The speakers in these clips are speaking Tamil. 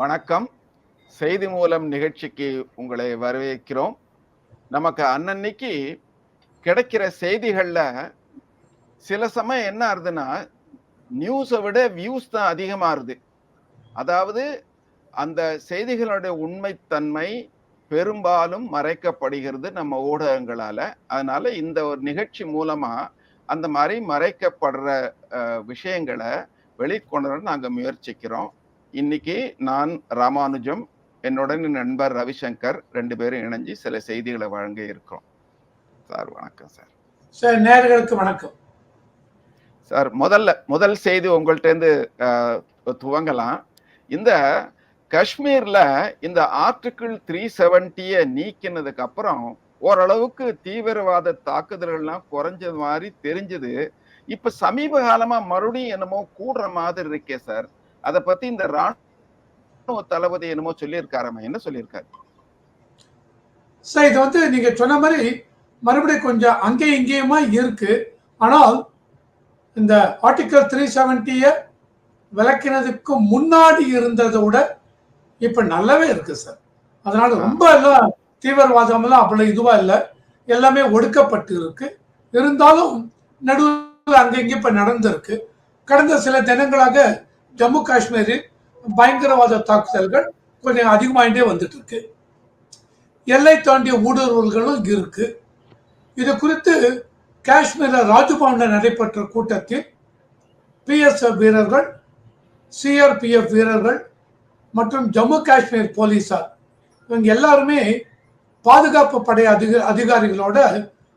வணக்கம். செய்தி மூலம் நிகழ்ச்சிக்கு உங்களை வரவேற்கிறோம். நமக்கு அன்னன்னைக்கு கிடைக்கிற செய்திகளில் சில சமயம் என்ன ஆகுதுன்னா நியூஸை விட வியூஸ் தான் அதிகமாகுது. அதாவது அந்த செய்திகளுடைய உண்மைத்தன்மை பெரும்பாலும் மறைக்கப்படுகிறது நம்ம ஊடகங்களால். அதனால இந்த ஒரு நிகழ்ச்சி மூலமாக அந்த மாதிரி மறைக்கப்படுற விஷயங்களை வெளிக்கொண்டு நாங்கள் முயற்சிக்கிறோம். இன்னைக்கு நான் ராமானுஜம் என்னுடன் என் நண்பர் ரவிசங்கர் ரெண்டு பேரும் இணைஞ்சு சில செய்திகளை வழங்க இருக்கிறோம். சார் வணக்கம் சார். சார் நேர்களுக்கு வணக்கம். சார் முதல்ல முதல் செய்தி அஹ், துவங்கலாம். இந்த காஷ்மீர்ல இந்த ஆர்டிகிள் த்ரீ செவன்ட்டிய நீக்கினதுக்கு அப்புறம் ஓரளவுக்கு தீவிரவாத தாக்குதல்கள்லாம் குறைஞ்சது மாதிரி தெரிஞ்சது. இப்ப சமீப காலமா மறுபடியும் என்னமோ கூடுற மாதிரி இருக்கே சார். அத பத்தி இந்த ராணுவ தளபதி என்னமோ சொல்லியிருக்காராமா. என்ன சொல்லியிருக்காரு? சார் இது வந்து நீங்க சொன்ன மாதிரி மறுபடியும் கொஞ்சம் அங்கே இங்கேயுமா இருக்கு. ஆனால் இந்த ஆர்டிகல் த்ரீ செவன்ட்டிய விளக்கினதுக்கு முன்னாடி இருந்ததை விட இப்ப நல்லாவே இருக்கு சார். அதனால ரொம்ப எல்லாம் தீவிரவாதம் எல்லாம் அவ்வளவு இதுவா இல்லை. எல்லாமே ஒடுக்கப்பட்டு இருக்கு. இருந்தாலும் நடுவில் அங்க இங்க இப்ப நடந்திருக்கு. கடந்த சில தினங்களாக ஜம்மு காஷ்மீரில் பயங்கரவாத தாக்குதல்கள் கொஞ்சம் அதிகமாயிட்டே வந்துட்டு இருக்கு எல்லை தாண்டிய ஊடுருவல்களும் இருக்கு. இது குறித்து காஷ்மீரில் ராஜ்பவனில் நடைபெற்ற கூட்டத்தில் பிஎஸ்எஃப் வீரர்கள் சிஆர்பிஎஃப் வீரர்கள் மற்றும் ஜம்மு காஷ்மீர் போலீசார் இவங்க எல்லாருமே பாதுகாப்பு படை அதிக அதிகாரிகளோட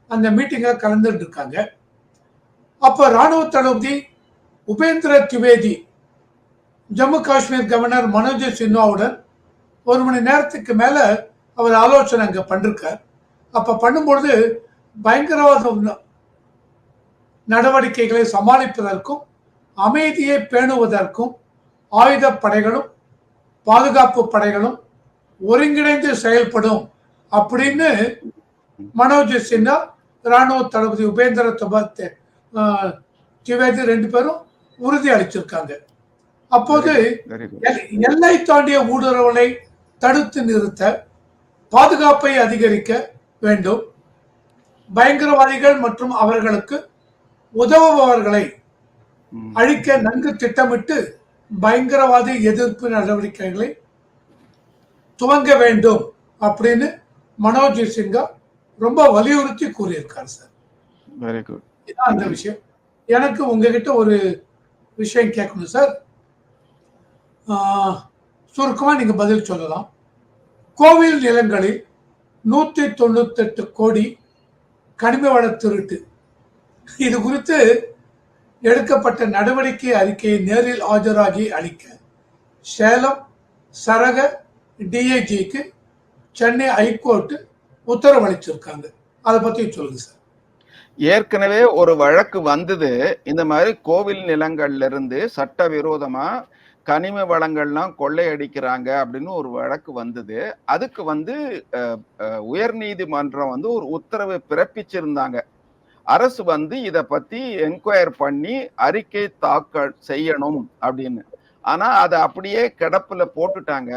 அந்த மீட்டிங்கில் கலந்துட்டு இருக்காங்க. அப்போ ராணுவ தளபதி உபேந்திர திவேதி ஜம்மு காஷ்மீர் கவர்னர் மனோஜ் சின்ஹாவுடன் ஒரு மணி நேரத்துக்கு மேலே அவர் ஆலோசனை அங்கே பண்ணிருக்கார். அப்போ பண்ணும்பொழுது பயங்கரவாத நடவடிக்கைகளை சமாளிப்பதற்கும் அமைதியை பேணுவதற்கும் ஆயுத படைகளும் பாதுகாப்பு படைகளும் ஒருங்கிணைந்து செயல்படும் அப்படின்னு மனோஜ் சின்ஹா ராணுவ தளபதி உபேந்திர துபாத் திவேதி ரெண்டு பேரும் உறுதி அளிச்சிருக்காங்க. அப்போது எல்லை தாண்டிய ஊடுருவலை தடுத்து நிறுத்த பாதுகாப்பை அதிகரிக்க வேண்டும். பயங்கரவாதிகள் மற்றும் அவர்களுக்கு உதவுபவர்களை அழிக்க நன்கு திட்டமிட்டு பயங்கரவாத எதிர்ப்பு நடவடிக்கைகளை துவங்க வேண்டும் அப்படின்னு மனோஜ் சிங்கா ரொம்ப வலியுறுத்தி கூறியிருக்கார் சார். வெரி குட் இதான் அந்த விஷயம். எனக்கு உங்ககிட்ட ஒரு விஷயம் கேட்கணும் சார். சுருக்கமாக நீங்கள் பதில் சொல்லலாம். கோவில் நிலங்களில் நூற்றி தொண்ணூத்தெட்டு கோடி கனிம வள திருட்டு. இது குறித்து எடுக்கப்பட்ட நடவடிக்கை அறிக்கையை நேரில் ஆஜராகி அளிக்க சேலம் சரக டிஐஜிக்கு சென்னை ஹைகோர்ட் உத்தரவளிச்சிருக்காங்க. அதை பற்றி சொல்லுங்க சார். ஏற்கனவே ஒரு வழக்கு வந்தது. இந்த மாதிரி கோவில் நிலங்கள்ல இருந்து சட்டவிரோதமா கனிம வளங்கள்லாம் கொள்ளையடிக்கிறாங்க அப்படின்னு ஒரு வழக்கு வந்தது. அதுக்கு வந்து அஹ், உயர்நீதிமன்றம் வந்து ஒரு உத்தரவு பிறப்பிச்சிருந்தாங்க. அரசு வந்து இத பத்தி என்கொயர் பண்ணி அறிக்கை தாக்கல் செய்யணும் அப்படின்னு. ஆனா அதை அப்படியே கிடப்புல போட்டுட்டாங்க.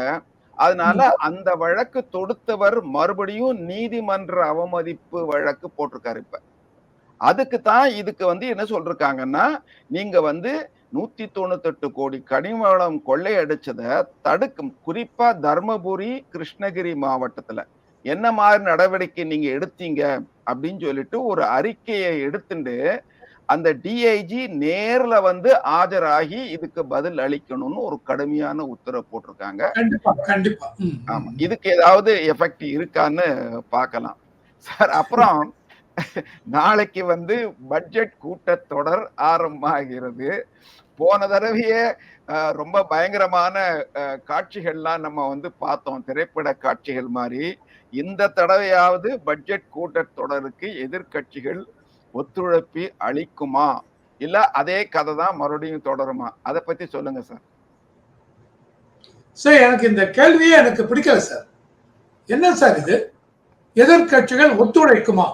அதனால அந்த வழக்கு தொடுத்தவர் மறுபடியும் நீதிமன்ற அவமதிப்பு வழக்கு போட்டிருக்காரு இப்ப. அதுக்கு தான் இதுக்கு வந்து என்ன சொல்றாங்கன்னா நீங்க வந்து நூத்தி தொண்ணூத்தெட்டு கோடி கனிமவளம் கொள்ளையடிச்சதை தடுக்கும். குறிப்பா தர்மபுரி கிருஷ்ணகிரி மாவட்டத்துல. என்ன மாதிரி நடவடிக்கை நீங்க எடுத்தீங்க அப்படின்னு சொல்லிட்டு ஒரு அறிக்கையை எடுத்துட்டு அந்த டிஐஜி நேர்ல வந்து ஆஜராகி இதுக்கு பதில் அளிக்கணும்னு ஒரு கடுமையான உத்தரவு போட்டிருக்காங்க. ஆமா. இதுக்கு ஏதாவது எஃபெக்ட் இருக்கான்னு பார்க்கலாம். சார் அப்புறம் நாளைக்கு வந்து பட்ஜெட் கூட்டத்தொடர் ஆரம்பமாகிறது. போன தடவையே ரொம்ப பயங்கரமான காட்சிகள்லாம் நம்ம வந்து பார்த்தோம். திரைப்பட காட்சிகள் மாதிரி இந்த தடவையாவது பட்ஜெட் கூட்டத்தொடருக்கு எதிர்க்கட்சிகள் ஒத்துழைப்பு அளிக்குமா? இல்ல அதே கதை தான் மறுபடியும் தொடருமா? அதை பத்தி சொல்லுங்க சார். சார் எனக்கு இந்த கேள்வியே எனக்கு பிடிக்கல சார். என்ன சார் இது? எதிர்க்கட்சிகள் ஒத்துழைக்குமா?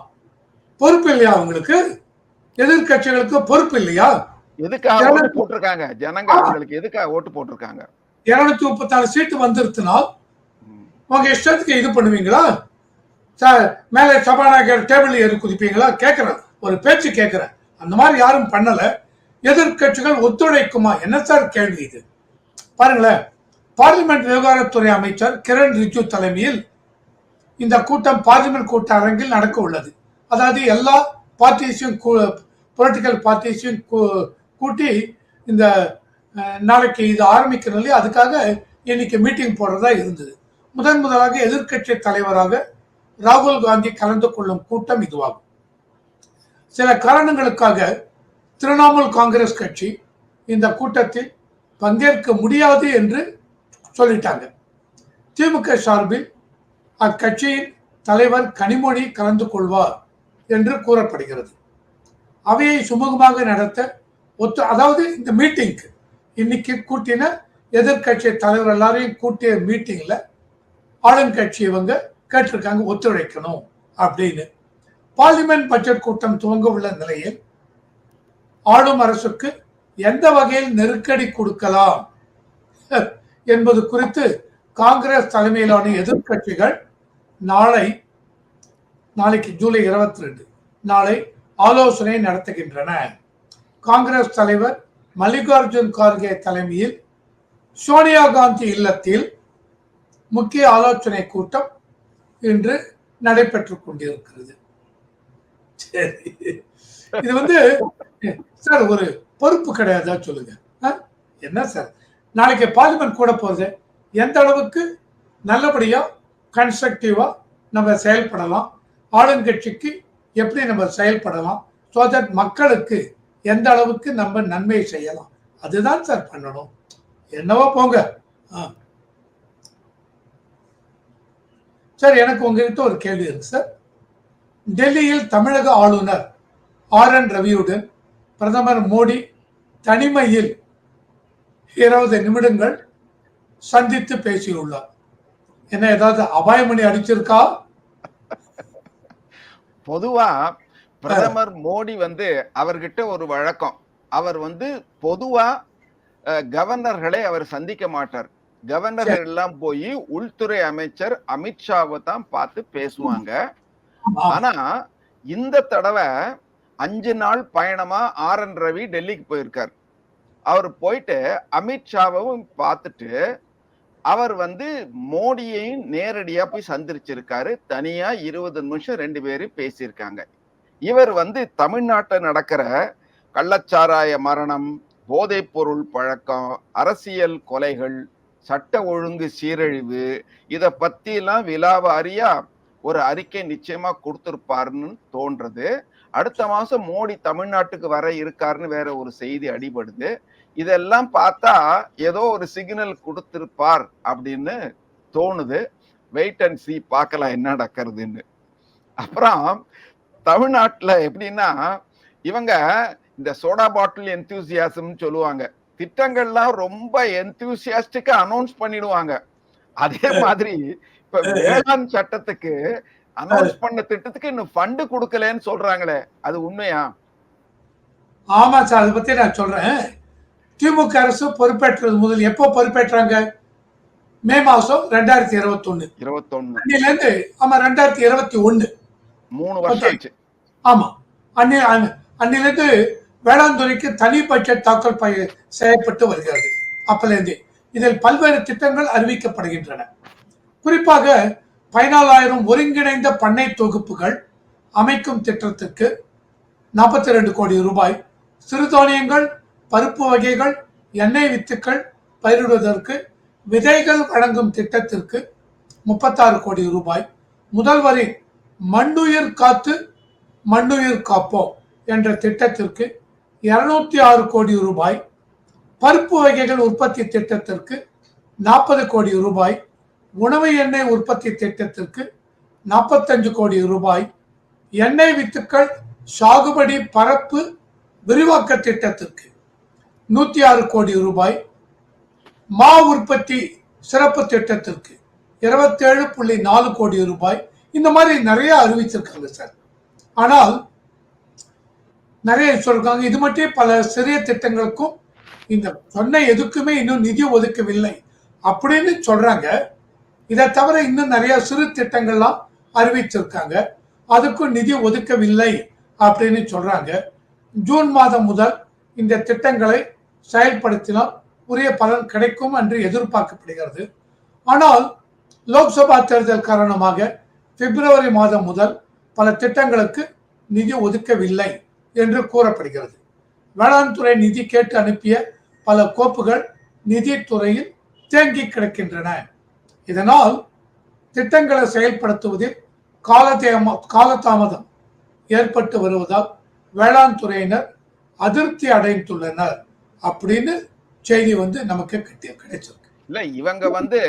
பொறுப்பு இல்லையா அவங்களுக்கு எதிர்க்கட்சிகளுக்கு பொறுப்பு இல்லையா? எதுக்காக ஓட்டு போட்டிருக்காங்க? ஜனங்க அவங்களுக்கு எதுக்காக ஓட்டு போட்டிருக்காங்க? இருநூத்தி முப்பத்தி நாலு சீட்டு வந்துருச்சுனால் ம். உங்க இஷ்டத்துக்கு இது பண்ணுவீங்களா? சார் மேலே சபாநாயகர் டேபிள் ஏறி குதிப்பீங்களா? கேட்கிறேன் ஒரு பேச்சு கேட்கிறேன் அந்த மாதிரி யாரும் பண்ணல. எதிர்க்கட்சிகள் ஒத்துழைக்குமா? என்ன சார் கேள்வி இது? பாருங்களேன். பார்லிமெண்ட் விவகாரத்துறை அமைச்சர் கிரண் ரிஜிஜு தலைமையில் இந்த கூட்டம் பார்லிமெண்ட் கூட்ட அரங்கில் நடக்க உள்ளது அதாவது எல்லா பார்ட்டிஸையும் பொலிட்டிக்கல் பார்ட்டிஸையும் கூட்டி இந்த நாளைக்கு இது ஆரம்பிக்கிறது இல்லையா? அதுக்காக இன்னைக்கு மீட்டிங் போடுறதா இருந்தது. முதன் முதலாக எதிர்க்கட்சி தலைவராக ராகுல் காந்தி கலந்து கொள்ளும் கூட்டம் இதுவாகும். சில காரணங்களுக்காக திரிணாமுல் காங்கிரஸ் கட்சி இந்த கூட்டத்தில் பங்கேற்க முடியாது என்று சொல்லிட்டாங்க. திமுக சார்பில் அக்கட்சியின் தலைவர் கனிமொழி கலந்து கொள்வார். என்று கூறப்படுகிறது. அவையை சுமூகமாக நடத்த ஒத்து அதாவது இந்த மீட்டிங்க்கு இன்னைக்கு கூட்டின எதிர்க்கட்சி தலைவர் எல்லாரையும் கூட்டிய மீட்டிங்ல ஆளுங்கட்சி இவங்க கேட்டிருக்காங்க ஒத்துழைக்கணும் அப்படின்னு. பார்லிமெண்ட் பட்ஜெட் கூட்டம் துவங்க உள்ள நிலையில் ஆளும் அரசுக்கு எந்த வகையில் நெருக்கடி கொடுக்கலாம் என்பது குறித்து காங்கிரஸ் தலைமையிலான எதிர்க்கட்சிகள் நாளை நாளைக்கு ஜூலை இருபத்தி ரெண்டு நாளை ஆலோசனை நடத்துகின்றன. காங்கிரஸ் தலைவர் மல்லிகார்ஜுன் கார்கே தலைமையில் சோனியா காந்தி இல்லத்தில் முக்கிய ஆலோசனை கூட்டம் இன்று நடைபெற்றுக் கொண்டிருக்கிறது. சரி. இது வந்து சார் ஒரு பொறுப்பு கிடையாதா சொல்லுங்க. ஆ? என்ன சார்? நாளைக்கு பார்லிமெண்ட் கூட போகுது. எந்த அளவுக்கு நல்லபடியா கன்ஸ்ட்ரக்டிவா நம்ம செயல்படலாம்? ஆளுங்கட்சிக்கு எப்படி நம்ம செயல்படலாம்? ஸோ தட் மக்களுக்கு எந்த அளவுக்கு நம்ம நன்மை செய்யலாம்? அதுதான் சார் பண்ணணும். என்னவோ போங்க. ஆ. சார் எனக்கு உங்ககிட்ட ஒரு கேள்வி இருக்கு சார் டெல்லியில் தமிழக ஆளுநர் ஆர் என் ரவியுடன் பிரதமர் மோடி தனிமையில் இருபது நிமிடங்கள் சந்தித்து பேசியுள்ளார். என்ன ஏதாவது அபாயமணி அடிச்சிருக்கா? பொதுவா பிரதமர் மோடி வந்து அவர்கிட்ட ஒரு வழக்கம். அவர் வந்து பொதுவா கவர்னர்களை அவர் சந்திக்க மாட்டார். கவர்னர்கள் எல்லாம் போய் உள்துறை அமைச்சர் அமித்ஷாவை தான் பார்த்து பேசுவாங்க. ஆனா இந்த தடவை அஞ்சு நாள் பயணமா ஆர் என் ரவி டெல்லிக்கு போயிருக்கார். அவர் போயிட்டு அமித்ஷாவும் பார்த்துட்டு அவர் வந்து மோடியையும் நேரடியா போய் சந்திச்சிருக்காரு. தனியா இருபது நிமிஷம் ரெண்டு பேரும் பேசியிருக்காங்க. இவர் வந்து தமிழ்நாட்டில் நடக்கிற கள்ளச்சாராய மரணம் போதைப் பொருள் பழக்கம் அரசியல் கொலைகள் சட்ட ஒழுங்கு சீரழிவு இதை பற்றிலாம் விழாவை அறியா ஒரு அறிக்கை நிச்சயமா கொடுத்துருப்பாருன்னு தோன்றது. அடுத்த மாசம் மோடி தமிழ்நாட்டுக்கு வர இருக்காருன்னு வேற ஒரு செய்தி அடிபடுது. இதெல்லாம் பார்த்தா ஏதோ ஒரு சிக்னல் கொடுத்திருப்பார் அப்படின்னு தோணுது. வெயிட் அண்ட் சி பார்க்கலாம் என்ன நடக்கிறதுன்னு. அப்புறம் தமிழ்நாட்டுல எப்படின்னா இவங்க இந்த சோடா பாட்டில் எந்தூசியாசம் சொல்லுவாங்க. திட்டங்கள்லாம் ரொம்ப எந்தூசியாஸ்டிக்கா அனௌன்ஸ் பண்ணிடுவாங்க. அதே மாதிரி இப்ப வேளாண் சட்டத்துக்கு அனௌன்ஸ் பண்ண திட்டத்துக்கு இன்னும் ஃபண்டு கொடுக்கலன்னு சொல்றாங்களே. அது உண்மையா? ஆமா சார் அதை பத்தி நான் சொல்றேன். திமுக அரசு பொறுப்பேற்றது முதல் எப்போ பொறுப்பேற்றாங்க? மே மாசம் ரெண்டாயிரத்தி இருபத்தி ஒண்ணு அன்னில இருந்து ஆமா ரெண்டாயிரத்தி இருபத்தி ஒண்ணு மூணு வருஷம் ஆமா. அன்னி அன்ன- அன்னிலிருந்து வேளாண் துறைக்கு தனி பட்ஜெட் தாக்கல் செய்யப்பட்டு வருகிறது. அப்பலேருந்து இதில் பல்வேறு திட்டங்கள் அறிவிக்கப்படுகின்றன. குறிப்பாக பதினாலாயிரம் ஒருங்கிணைந்த பண்ணை தொகுப்புகள் அமைக்கும் திட்டத்திற்கு நாற்பத்தி ரெண்டு கோடி ரூபாய். சிறுதானியங்கள் பருப்பு வகைகள் எண்ணெய் வித்துக்கள் பயிரிடுவதற்கு விதைகள் வழங்கும் திட்டத்திற்கு முப்பத்தாறு கோடி ரூபாய். முதல்வரின் மண்ணுயிர் காத்து மண்ணுயிர் காப்போம் என்ற திட்டத்திற்கு இருநூத்தி ஆறு கோடி ரூபாய். பருப்பு வகைகள் உற்பத்தி திட்டத்திற்கு நாற்பது கோடி ரூபாய். உணவு எண்ணெய் உற்பத்தி திட்டத்திற்கு நாற்பத்தஞ்சு கோடி ரூபாய். எண்ணெய் வித்துக்கள் சாகுபடி பரப்பு விரிவாக்க திட்டத்திற்கு நூத்தி ஆறு கோடி ரூபாய் மா உற்பத்தி சிறப்பு திட்டத்திற்கு இருபத்தேழு புள்ளி நாலு கோடி ரூபாய். இந்த மாதிரி நிறைய அறிவிச்சிருக்காங்க சார். ஆனால் நிறைய சொல்றாங்க இது மட்டும் பல சிறிய திட்டங்களுக்கும் இந்த சொன்ன எதுக்குமே இன்னும் நிதி ஒதுக்கவில்லை அப்படின்னு சொல்றாங்க. இதை தவிர இன்னும் நிறைய சிறு திட்டங்கள்லாம் அறிவிச்சிருக்காங்க. அதுக்கும் நிதி ஒதுக்கவில்லை அப்படின்னு சொல்றாங்க. ஜூன் மாதம் முதல் இந்த திட்டங்களை செயல்படுத்தினால் உரிய பலன் கிடைக்கும் என்று எதிர்பார்க்கப்படுகிறது. ஆனால் லோக்சபா தேர்தல் காரணமாக பிப்ரவரி மாதம் முதல் பல திட்டங்களுக்கு நிதி ஒதுக்கவில்லை என்று கூறப்படுகிறது. வேளாண் துறை நிதி கேட்டு அனுப்பிய பல கோப்புகள் நிதித்துறையில் தேங்கி கிடக்கின்றன. இதனால் திட்டங்களை செயல்படுத்துவதில் காலதேம காலதாமதம் ஏற்பட்டு வருவதால் வேளாண் துறையினர் அதிருப்தி அடைந்துள்ளனர். அப்படின்னு செய்தி வந்து நமக்கு கிடைச்சிருக்கு. இல்ல இவங்க வந்து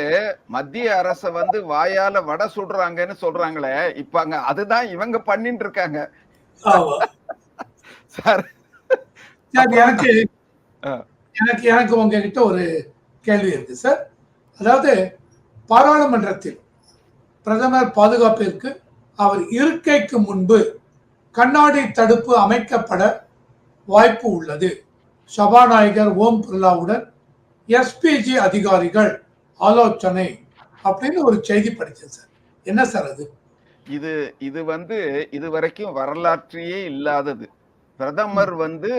மத்திய அரச வந்து வாயால வடை சுடுறாங்கன்னு சொல்றாங்களே இப்ப அங்க அதுதான் இவங்க பண்ணிட்டு இருக்காங்க. சார். எனக்கு. எனக்கு எனக்கு உங்ககிட்ட ஒரு கேள்வி இருக்கு சார். அதாவது பாராளுமன்றத்தில் பிரதமர் பாதுகாப்பிற்கு அவர் இருக்கைக்கு முன்பு கண்ணாடி தடுப்பு அமைக்கப்பட வாய்ப்பு உள்ளது. சபாநாயகர் ஓம் பிர்லாவுடன் எஸ்பிஜி அதிகாரிகள் ஆலோசனை அப்படின்னு ஒரு செய்தி படிச்சேன் சார். என்ன சார் அது? இது இது வந்து இதுவரைக்கும் வரலாற்றையே இல்லாதது. பிரதமர் வந்து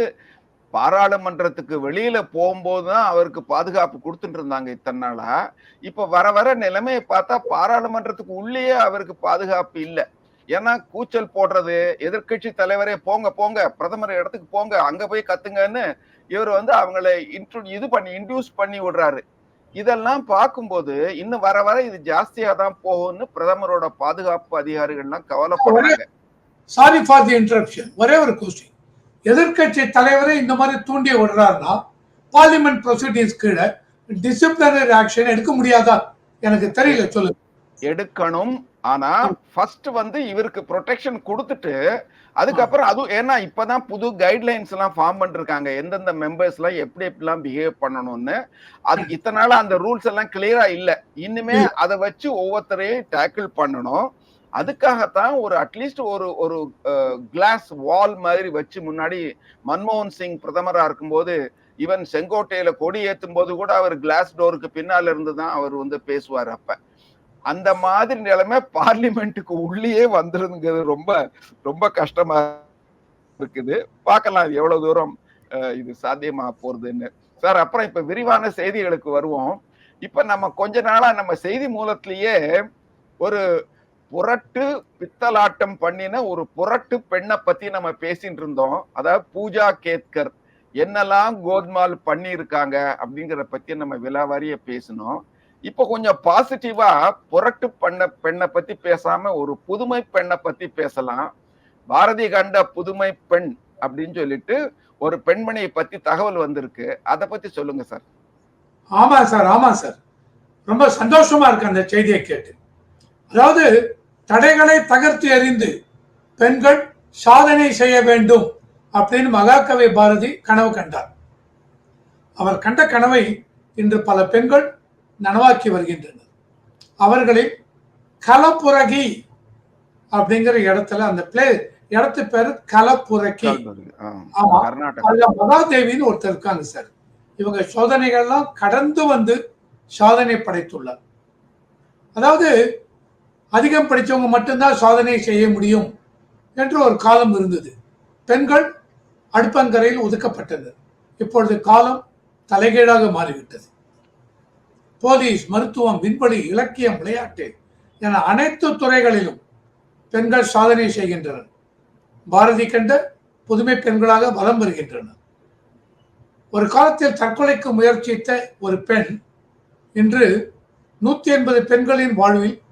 பாராளுமன்றத்துக்கு வெளியில போகும்போதுதான் அவருக்கு பாதுகாப்பு கொடுத்துட்டு இருந்தாங்க இத்தனை நாளா. இப்ப வர வர நிலைமையை பார்த்தா பாராளுமன்றத்துக்கு உள்ளேயே அவருக்கு பாதுகாப்பு இல்லை. ஏன்னா கூச்சல் போடுறது எதிர்க்கட்சி தலைவரே போங்க போங்க பிரதமர் இடத்துக்கு போங்க அங்க போய் கத்துங்கன்னு இவர் வந்து அவங்களை இன்ட்ரூ இது பண்ணி இன்டியூஸ் பண்ணி விடுறாரு. இதெல்லாம் பார்க்கும்போது இன்னும் வர வர இது ஜாஸ்தியா தான் போகும்னு பிரதமரோட பாதுகாப்பு அதிகாரிகள்லாம் கவலைப்படுறாங்க. சாரி ஃபார் தி இன்டரப்ஷன் ஒரே ஒரு கொஸ்டின் எதிர்க்கட்சி தலைவரை இந்த மாதிரி தூண்டி விடுறாருன்னா பார்லிமெண்ட் ப்ரொசீடிங்ஸ் கீழே டிசிப்ளினரி ஆக்ஷன் எடுக்க முடியாதா? எனக்கு தெரியல சொல்லு எடுக்கணும். ஆனா ஃபர்ஸ்ட் வந்து இவருக்கு ப்ரொடெக்ஷன் கொடுத்துட்டு அதுக்கப்புறம் அதுவும் ஏன்னா இப்பதான் புது கைட்லைன்ஸ் எல்லாம் ஃபார்ம் பண்ணிருக்காங்க. எந்தெந்த மெம்பர்ஸ் எல்லாம் எப்படி எப்படிலாம் பிஹேவ் பண்ணணும்னு. அது இத்தனை நாளா அந்த ரூல்ஸ் எல்லாம் கிளியரா இல்ல. இனிமே அதை வச்சு ஒவ்வொருத்தரையும் டேக்கிள் பண்ணணும். அதுக்காகத்தான் ஒரு அட்லீஸ்ட் ஒரு ஒரு கிளாஸ் வால் மாதிரி வச்சு முன்னாடி மன்மோகன் சிங் பிரதமரா இருக்கும்போது ஈவன் செங்கோட்டையில கொடி ஏத்தும் போது கூட அவர் கிளாஸ் டோருக்கு பின்னால இருந்து தான் அவர் வந்து பேசுவார் அப்ப. அந்த மாதிரி நிலைமை பார்லிமெண்ட்டுக்கு உள்ளேயே வந்துருங்கிறது ரொம்ப ரொம்ப கஷ்டமா இருக்குது. பார்க்கலாம் எவ்வளவு தூரம் இது சாத்தியமா போறதுன்னு. சார் அப்புறம் இப்ப விரிவான செய்திகளுக்கு வருவோம். இப்ப நம்ம கொஞ்ச நாளா நம்ம செய்தி மூலத்திலேயே ஒரு புரட்டு பித்தலாட்டம் பண்ணின ஒரு புரட்டு பெண்ணை பத்தி நம்ம பேசிட்டு இருந்தோம். அதாவது பூஜா கேத்கர் என்னெல்லாம் கோத்மால் பண்ணியிருக்காங்க அப்படிங்கிற பத்தி நம்ம விலாவாரிய பேசினோம். இப்போ கொஞ்சம் பாசிட்டிவா புரட்டு பண்ண பெண்ணை பத்தி பேசாம ஒரு புதுமை பெண்ணை பத்தி பேசலாம். பாரதி கண்ட புதுமை பெண் அப்படின்னு சொல்லிட்டு ஒரு பெண்மணியை பத்தி தகவல் வந்திருக்கு. அதை பத்தி சொல்லுங்க சார். ஆமா சார். ஆமா சார். ரொம்ப சந்தோஷமா இருக்கு அந்த செய்தியை கேட்டு. அதாவது தடைகளை தகர்த்து எறிந்து பெண்கள் சாதனை செய்ய வேண்டும் அப்படின்னு மகாகவி பாரதி கனவு கண்டார். அவர் கண்ட கனவை இன்று பல பெண்கள் நனவாக்கி வருகின்றனர். அவர்களில் கலப்புரகி அப்படிங்கிற இடத்துல அந்த பிளே இடத்து பேரு கலப்புரகி ஆமா. அதுல மகாதேவின்னு ஒருத்தர் இருக்காங்க சார். இவங்க சோதனைகள்லாம் கடந்து வந்து சாதனை படைத்துள்ளார். அதாவது அதிகம் படிச்சவங்க மட்டும்தான் சாதனை செய்ய முடியும் என்று ஒரு காலம் இருந்தது. பெண்கள் அடுப்பங்கரையில் ஒதுக்கப்பட்டனர். இப்பொழுது காலம் தலைகீழாக மாறிவிட்டது. போலீஸ் மருத்துவம் விண்வெளி இலக்கியம் விளையாட்டு என அனைத்து துறைகளிலும் பெண்கள் சாதனை செய்கின்றனர். பாரதி கண்ட புதுமை பெண்களாக வலம் வருகின்றனர். ஒரு காலத்தில் தற்கொலைக்கு முயற்சித்த ஒரு பெண் இன்று நூத்தி எண்பது பெண்களின் வாழ்வில்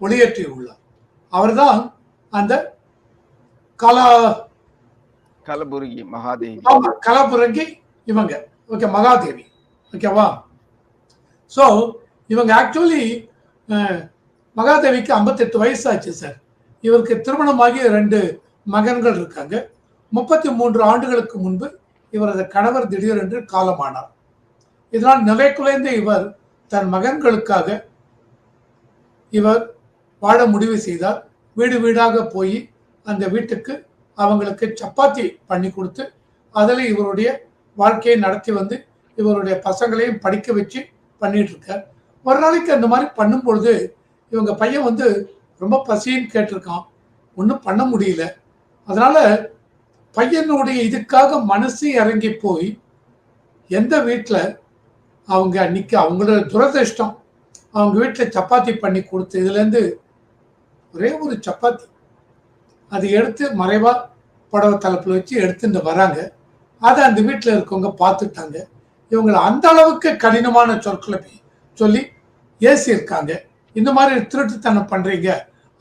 ஒளியேற்றியுள்ளார். அவர்தான் அந்த கலா கலபுர்கி மகாதேவி. ஆமா கலாபுரங்கி இவங்க. ஓகே மகாதேவி. ஓகேவா? ஸோ இவங்க ஆக்சுவலி மகாதேவிக்கு ஐம்பத்தெட்டு வயசு ஆச்சு சார் இவருக்கு திருமணமாகி ரெண்டு மகன்கள் இருக்காங்க. முப்பத்தி மூன்று ஆண்டுகளுக்கு முன்பு இவரது கணவர் திடீரென்று காலமானார். இதனால் நிலை குலைந்த இவர் தன் மகன்களுக்காக இவர் வாழ முடிவு செய்தார். வீடு வீடாக போய் அந்த வீட்டுக்கு அவங்களுக்கு சப்பாத்தி பண்ணி கொடுத்து அதில் இவருடைய வாழ்க்கையை நடத்தி வந்து இவருடைய பசங்களையும் படிக்க வச்சு பண்ணிட்டு இருக்கார் ஒரு நாளைக்கு அந்த மாதிரி பண்ணும் பொழுது இவங்க பையன் வந்து ரொம்ப பசின்னு கேட்டிருக்கான். ஒன்றும் பண்ண முடியல. அதனால பையனுடைய இதுக்காக மனசு இறங்கி போய் எந்த வீட்டில் அவங்க அன்னைக்கு அவங்களோட துரதிருஷ்டம் அவங்க வீட்டில் சப்பாத்தி பண்ணி கொடுத்து இதுலேருந்து ஒரே ஒரு சப்பாத்தி. அதை எடுத்து மறைவாக புடவை தலைப்பில் வச்சு எடுத்துட்டு வராங்க. அதை அந்த வீட்டில் இருக்கவங்க பார்த்துட்டாங்க. இவங்களை அந்த அளவுக்கு கடினமான சொற்களை சொல்லி ஏசியிருக்காங்க. இந்த மாதிரி திருட்டுத்தனம் பண்றீங்க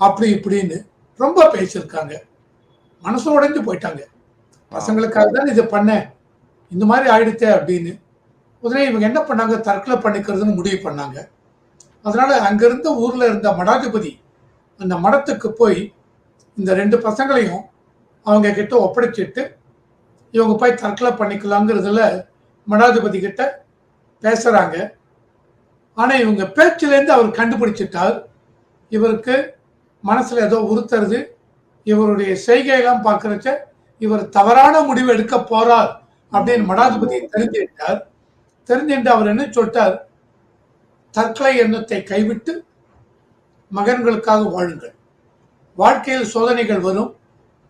அப்படி இப்படின்னு ரொம்ப பேசியிருக்காங்க. மனசு உடைஞ்சு போயிட்டாங்க. பசங்களுக்காக தான் இதை பண்ணேன். இந்த மாதிரி ஆயிடுச்சே அப்படின்னு. உடனே இவங்க என்ன பண்ணாங்க? தற்கொலை பண்ணிக்கிறதுன்னு முடிவு பண்ணாங்க. அதனால அங்கிருந்த ஊர்ல இருந்த மடாதிபதி அந்த மடத்துக்கு போய் இந்த ரெண்டு பசங்களையும் அவங்க கிட்ட ஒப்படைச்சிட்டு இவங்க போய் தற்கொலை பண்ணிக்கலாங்கிறதுல மடாதிபதி கிட்ட பேசுறாங்க. ஆனா இவங்க பேச்சிலேருந்து அவர் கண்டுபிடிச்சிட்டார். இவருக்கு மனசுல ஏதோ உறுத்துறது இவருடைய செய்கையெல்லாம் பார்க்கறச்ச இவர் தவறான முடிவு எடுக்க போறார் அப்படின்னு மடாதிபதி தெரிஞ்சுட்டார் தெரிஞ்சுட்டு அவர் என்ன சொல்லிட்டார்? தற்கொலை எண்ணத்தை கைவிட்டு மகன்களுக்காக வாழுங்கள். வாழ்க்கையில் சோதனைகள் வரும்.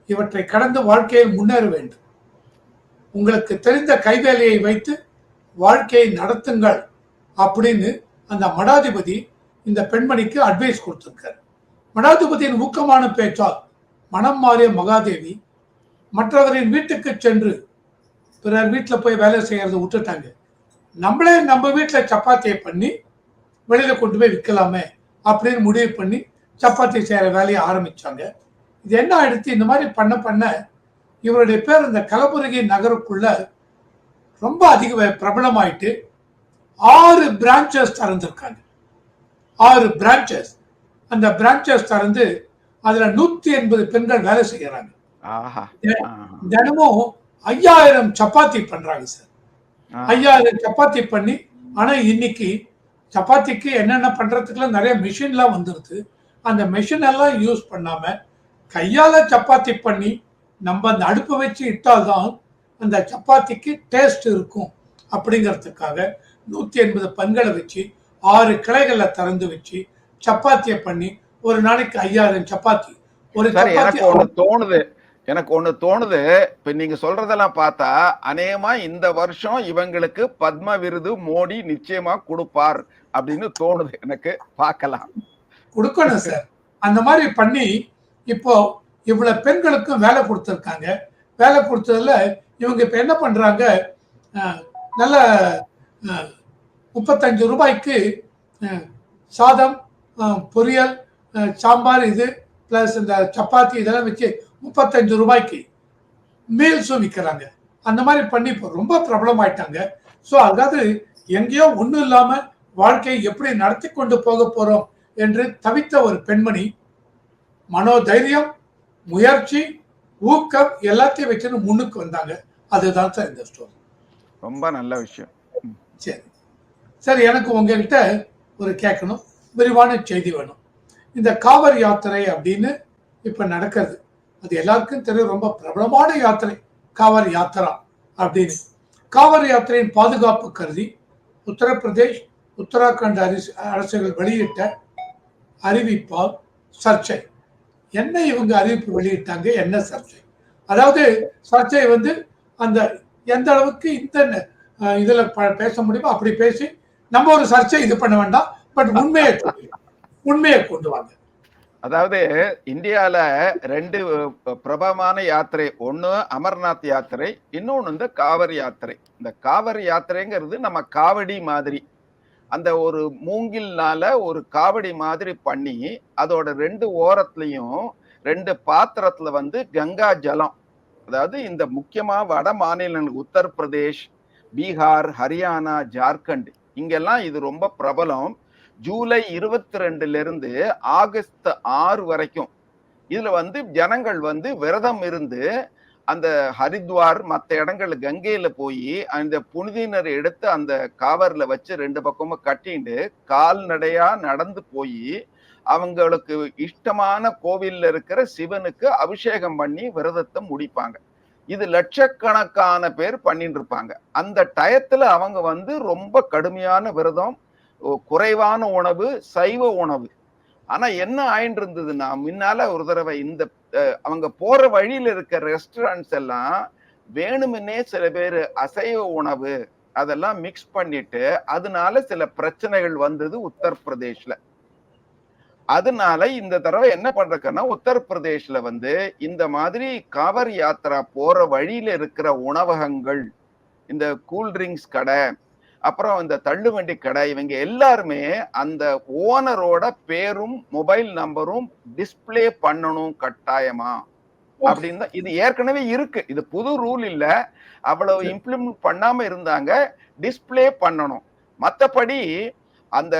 இவற்றை கடந்து வாழ்க்கையில் முன்னேற வேண்டும். உங்களுக்கு தெரிந்த கைவேலையை வைத்து வாழ்க்கையை நடத்துங்கள் அப்படின்னு அந்த மடாதிபதி இந்த பெண்மணிக்கு அட்வைஸ் கொடுத்திருக்கார். மடாதிபதியின் ஊக்கமான பேச்சால் மனம் மாறிய மகாதேவி மற்றவரின் வீட்டுக்கு சென்று பிறர் வீட்டில் போய் வேலை செய்கிறத விட்டுட்டாங்க. நம்மளே நம்ம வீட்டில் சப்பாத்தியை பண்ணி வெளியில் கொண்டு போய் விற்கலாமே அப்படின்னு முடிவு பண்ணி சப்பாத்தி செய்கிற வேலையை ஆரம்பித்தாங்க இது என்ன ஆயிடுச்சு? இந்த மாதிரி பண்ண பண்ண இவருடைய பேர் இந்த கலபுரகி நகருக்குள்ள ரொம்ப அதிக பிரபலமாயிட்டு ஆறு பிரான்ச்சஸ் திறந்திருக்காங்க. ஆறு பிரான்ச்சஸ் அந்த பிரான்ச்சஸ் திறந்து அதுல நூத்தி எண்பது பெண்கள் வேலை செய்யறாங்க. தினமும் ஐயாயிரம் சப்பாத்தி பண்றாங்க சார். ஐயாயிரம் சப்பாத்தி பண்ணி ஆனா இன்னைக்கு சப்பாத்திக்கு என்னென்ன பண்றதுக்குலாம் நிறைய மிஷின்லாம் வந்துருது. அந்த மிஷின் எல்லாம் யூஸ் பண்ணாம கையால சப்பாத்தி பண்ணி நம்ம அந்த அடுப்பை வச்சு இட்டால்தான் அந்த சப்பாத்திக்கு டேஸ்ட் இருக்கும். அப்படிங்கிறதுக்காக நூத்தி எண்பது பெண்களை வச்சு ஆறு கிளைகளை திறந்து வச்சு சப்பாத்தியை பண்ணி ஒரு நாளைக்கு ஐயாயிரம் சப்பாத்தி. ஒரு எனக்கு ஒண்ணு தோணுது. எனக்கு ஒண்ணு தோணுது. இப்ப நீங்க சொல்றதெல்லாம் பார்த்தா அநேகமா இந்த வருஷம் இவங்களுக்கு பத்ம விருது மோடி நிச்சயமா கொடுப்பார் அப்படின்னு தோணுது. எனக்கு பார்க்கலாம். கொடுக்கணும் சார். அந்த மாதிரி பண்ணி இப்போ இவ்வளவு பெண்களுக்கும் வேலை கொடுத்துருக்காங்க. வேலை கொடுத்ததுல இவங்க இப்ப என்ன பண்றாங்க? நல்ல முப்பத்தஞ்சு ரூபாய்க்கு சாதம் பொரியல் சாம்பார் இது பிளஸ் இந்த சப்பாத்தி இதெல்லாம் வச்சு முப்பத்தஞ்சு ரூபாய்க்கு மீல்ஸும் விற்கிறாங்க அந்த மாதிரி பண்ணி இப்போ ரொம்ப பிரபலமாயிட்டாங்க ஸோ அதாவது எங்கேயோ ஒன்றும் இல்லாமல் வாழ்க்கையை எப்படி நடத்தி கொண்டு போக போகிறோம் என்று தவித்த ஒரு பெண்மணி மனோதைரியம் முயற்சி ஊக்கம் எல்லாத்தையும் வச்சுன்னு முன்னுக்கு வந்தாங்க. அதுதான் சார் இந்த ஸ்டோரி ரொம்ப நல்ல விஷயம். சரி. சரி எனக்கு உங்ககிட்ட ஒரு கேட்கணும். விரிவான செய்தி வேணும். இந்த காவிரி யாத்திரை அப்படின்னு இப்ப நடக்கிறது. அது எல்லாருக்கும் தெரியும் ரொம்ப பிரபலமான யாத்திரை. காவிரி யாத்திரா அப்படின்னு. காவிரி யாத்திரையின் பாதுகாப்பு கருதி உத்தரப்பிரதேஷ் உத்தராகண்ட் அரசு அரசுகள் வெளியிட்ட அறிவிப்பால் சர்ச்சை. என்ன இவங்க அறிவிப்பு வெளியிட்டாங்க? என்ன சர்ச்சை? அதாவது சர்ச்சை வந்து அந்த எந்த அளவுக்கு இந்த இதுல ப- பேச முடியுமோ அப்படி பேசி நம்ம ஒரு சர்ச்சை இது பண்ண வேண்டாம். பட் உண்மையை உண்மையை கொண்டு வாங்க. அதாவது இந்தியால ரெண்டு பிரபலமான யாத்திரை. ஒன்று அமர்நாத் யாத்திரை இன்னொன்று இந்த காவிரி யாத்திரை. இந்த காவிரி யாத்திரைங்கிறது நம்ம காவடி மாதிரி. அந்த ஒரு மூங்கில்னால ஒரு காவடி மாதிரி பண்ணி அதோட ரெண்டு ஓரத்துலையும் ரெண்டு பாத்திரத்துல வந்து கங்கா ஜலம். அதாவது இந்த முக்கியமா வட மாநிலங்கள் உத்தரப்பிரதேஷ் பீகார் ஹரியானா ஜார்க்கண்ட் இங்கெல்லாம் இது ரொம்ப பிரபலம். ஜூலை இருபத்தி ரெண்டுல இருந்து ஆகஸ்ட் ஆறு வரைக்கும் இதுல வந்து ஜனங்கள் வந்து விரதம் இருந்து அந்த ஹரித்வார் மற்ற இடங்கள்ல கங்கையில போய் அந்த புனிதியினர் எடுத்து அந்த காவர்ல வச்சு ரெண்டு பக்கமும் கட்டிண்டு கால்நடையா நடந்து போய் அவங்களுக்கு இஷ்டமான கோவில்ல இருக்கிற சிவனுக்கு அபிஷேகம் பண்ணி விரதத்தை முடிப்பாங்க. இது லட்சக்கணக்கான பேர் பண்ணிட்டு இருப்பாங்க அந்த டயத்துல அவங்க வந்து ரொம்ப கடுமையான விரதம் குறைவான உணவு சைவ உணவு. ஆனா என்ன ஆயின்னு இருந்ததுன்னா முன்னால ஒரு தடவை இந்த அவங்க போற வழியில இருக்க ரெஸ்டாரண்ட்ஸ் எல்லாம் வேணுமென்னே சில பேர் அசைவ உணவு அதெல்லாம் மிக்ஸ் பண்ணிட்டு அதனால சில பிரச்சனைகள் வந்தது உத்தரப்பிரதேஷ்ல. அதனால இந்த தடவை என்ன பண்றதுன்னா உத்தரப்பிரதேஷ்ல வந்து இந்த மாதிரி கவர் யாத்திரா போற வழியில இருக்கிற உணவகங்கள் இந்த கூல் ட்ரிங்க்ஸ் கடை அப்புறம் இந்த தள்ளுவண்டி கடை இவங்க எல்லாருமே அந்த ஓனரோட பேரும் மொபைல் நம்பரும் டிஸ்ப்ளே பண்ணணும் கட்டாயமா? அப்படின்னு இது ஏற்கனவே இருக்கு. இது புது ரூல் இல்ல. அவ்வளவு. இம்ப்ளிமெண்ட் பண்ணாம இருந்தாங்க. டிஸ்ப்ளே பண்ணணும். மத்தபடி அந்த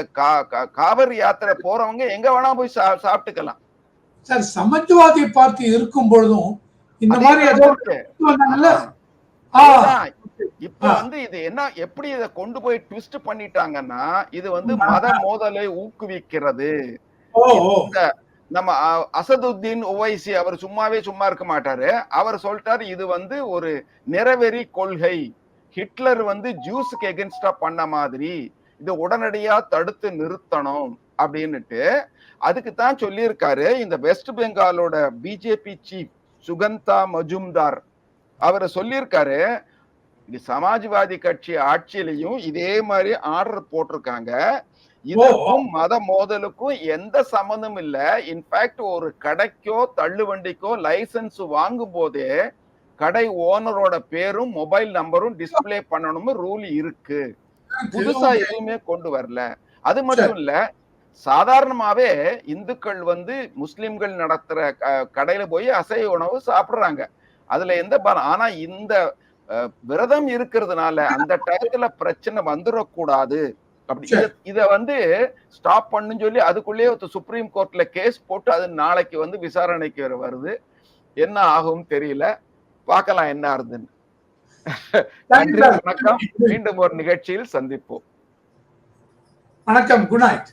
காவிரி யாத்திரை போறவங்க எங்க வேணா போய் சாப்பிட்டுக்கலாம். சார் சமாஜ்வாதி பார்ட்டி இருக்கும் பொழுதும் இந்த மாதிரி இப்ப. வந்து இது என்ன எப்படி இத கொண்டு போய் ட்விஸ்ட் பண்ணிட்டாங்கன்னா இது வந்து. மத மோதலை ஊக்குவிக்கிறது. நம்ம அசதுத்தீன் ஓவைசி அவர் சும்மாவே சும்மா இருக்க மாட்டாரு. அவர் சொல்லிட்டாரு இது வந்து ஒரு நிறவெறி கொள்கை. ஹிட்லர் வந்து ஜூஸுக்கு எகென்ஸ்டா பண்ண மாதிரி இது உடனடியா தடுத்து நிறுத்தணும் அப்படின்னுட்டு அதுக்கு தான் சொல்லியிருக்காரு. இந்த வெஸ்ட் பெங்காலோட பிஜேபி சீஃப் சுகந்தா மஜும்தார். அவர் சொல்லியிருக்காரு இது சமாஜ்வாதி கட்சி ஆட்சியிலையும் இதே மாதிரி ஆர்டர் போட்டிருக்காங்க. இதற்கும் மத மோதலுக்கும் எந்த சம்மந்தமும் இல்ல. இன்ஃபேக்ட் ஒரு கடைக்கோ தள்ளுவண்டிக்கோ லைசன்ஸ் வாங்கும் போதே கடை ஓனரோட பேரும் மொபைல் நம்பரும் டிஸ்ப்ளே பண்ணணும்னு ரூல் இருக்கு. புதுசா எதுவுமே கொண்டு வரல. அது மட்டும் இல்ல சாதாரணமாவே இந்துக்கள் வந்து முஸ்லிம்கள் நடத்துற கடையில போய் அசைவ உணவு சாப்பிடுறாங்க. அதுல எந்த ஆனா இந்த விரதம் இருக்கிறதுனால அந்த டயத்துல பிரச்சனை வந்துடக்கூடாது அப்படி. இத- வந்து ஸ்டாப் பண்ணுன்னு சொல்லி அதுக்குள்ளேயே சுப்ரீம் கோர்ட்ல கேஸ் போட்டு அது நாளைக்கு வந்து விசாரணைக்கு வர வருது. என்ன ஆகும் தெரியல. பார்க்கலாம் என்ன ஆகுதுன்னு. நன்றி வணக்கம். மீண்டும் ஒரு நிகழ்ச்சியில் சந்திப்போம். வணக்கம். Good night